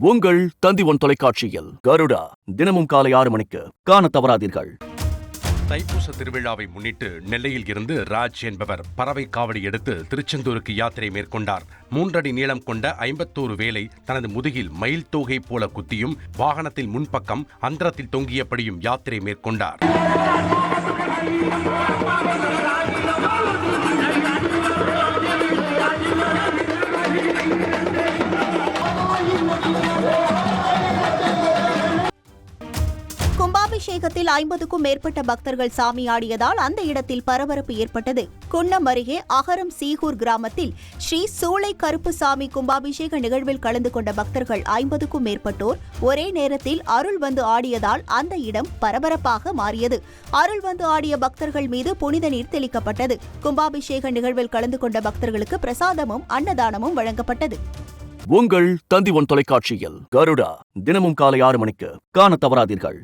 உங்கள் தந்தி ஒன் தொலைக்காட்சியில் கருடா தினமும் காலை ஆறு மணிக்கு காண தவறாதீர்கள். தைப்பூச திருவிழாவை முன்னிட்டு நெல்லையில் இருந்து ராஜ் என்பவர் பறவை காவடி எடுத்து திருச்செந்தூருக்கு யாத்திரை மேற்கொண்டார். மூன்றடி நீளம் கொண்ட ஐம்பத்தோரு வேலை தனது முதுகில் மயில் தோகை போல குத்தியும் வாகனத்தில் முன்பக்கம் அந்தரத்தில் தொங்கியபடியும் யாத்திரை மேற்கொண்டார். கும்பாபிஷேகத்தில் ஐம்பதுக்கும் மேற்பட்ட பக்தர்கள் சாமியாடியதால் அந்த இடத்தில் பரபரப்பு ஏற்பட்டது. குன்னம் அருகே அகரம் சீகூர் கிராமத்தில் ஸ்ரீ சூளை கருப்பு சாமி கும்பாபிஷேக நிகழ்வில் கலந்து கொண்ட பக்தர்கள் ஐம்பதுக்கும் மேற்பட்டோர் ஒரே நேரத்தில் அருள் வந்து ஆடியதால் அந்த இடம் பரபரப்பாக மாறியது. அருள் வந்து ஆடிய பக்தர்கள் மீது புனித நீர் தெளிக்கப்பட்டது. கும்பாபிஷேக நிகழ்வில் கலந்து கொண்ட பக்தர்களுக்கு பிரசாதமும் அன்னதானமும் வழங்கப்பட்டது. உங்கள் தந்தி ஒன் தொலைக்காட்சியில் கருடா தினமும் காலை ஆறு மணிக்கு காண தவறாதீர்கள்.